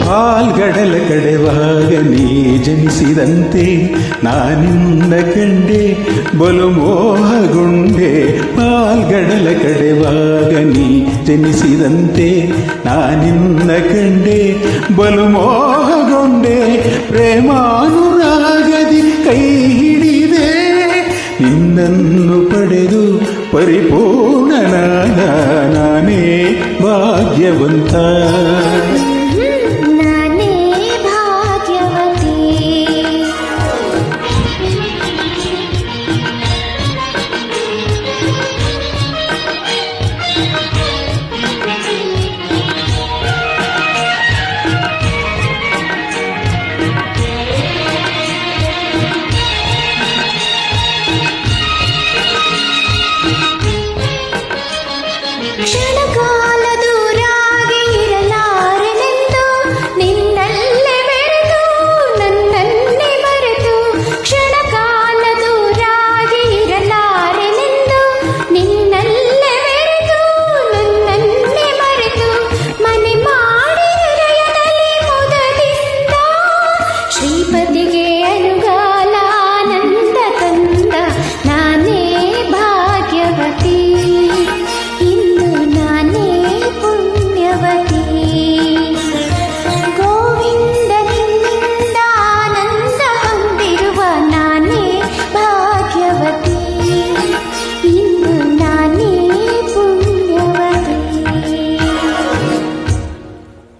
ಪಾಲ್ಗಡಲ ಕಡೆವಾಗ ನೀ ಜನಿಸಿದಂತೆ ನಾನಿನ್ನ ಕಂಡೆ ಬಲು ಮೋಹಗೊಂಡೆ ಪಾಲ್ಗಡಲ ಕಡೆವಾಗ ನೀ ಜನಿಸಿದಂತೆ ನಾನಿನ್ನ ಕಂಡೆ ಬಲು ಮೋಹಗೊಂಡೆ ಪ್ರೇಮಾನುರಾಗದಿ ಕೈ ಹಿಡಿದೆ ನಿನ್ನನ್ನು ಪಡೆದು ಪರಿಪೂರ್ಣನಾದ ನಾನೇ ಭಾಗ್ಯವಂತ 是那个。